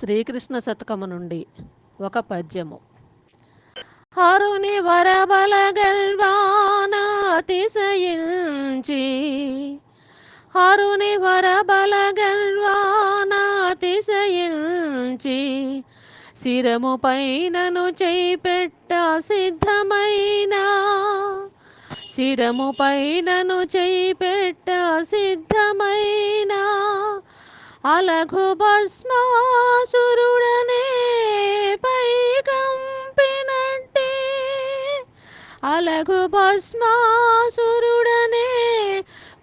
శ్రీకృష్ణ శతకము నుండి ఒక పద్యము. అరుణి వరబల గర్వాన అరుణి వరబల గర్వానాతిశయించి శిరము పైనను చేపెట్ట సిద్ధమైన శిరము పైనను చేపెట్ట సిద్ధమైన అలఘు భస్మాసురుడనే పై కంపినట్టే అలఘు భస్మాసురుడనే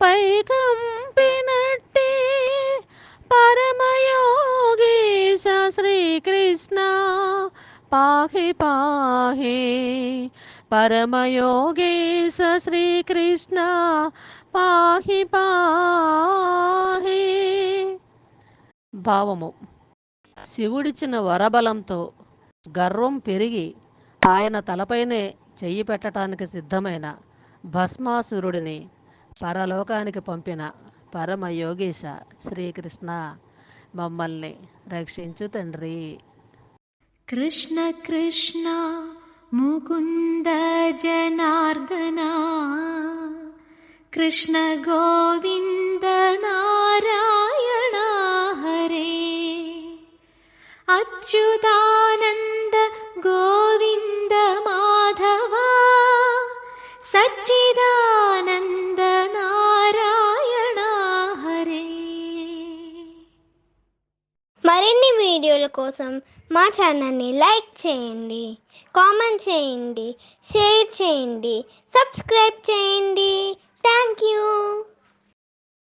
పై కంపినట్టే పరమయోగీశ శ్రీకృష్ణ పాహి పాహి. పరమయోగేశ శ్రీకృష్ణ పాహి పా భావము. శివుడిచ్చిన వరబలంతో గర్వం పెరిగి ఆయన తలపైనే చెయ్యి పెట్టడానికి సిద్ధమైన భస్మాసురుడిని పరలోకానికి పంపిన పరమయోగీశ శ్రీకృష్ణ. మమ్మల్ని రక్షించు తండ్రి. కృష్ణ కృష్ణ ముకుంద జనార్దన. కృష్ణ గోవిందన अच्युतानन्द गोविन्द माधवा सच्चिदानन्द नारायणा हरे మరిన్ని వీడియోల కోసం మా ఛానల్ని లైక్ చేయండి కామెంట్ చేయండి షేర్ చేయండి సబ్స్క్రైబ్ చేయండి థ్యాంక్ యూ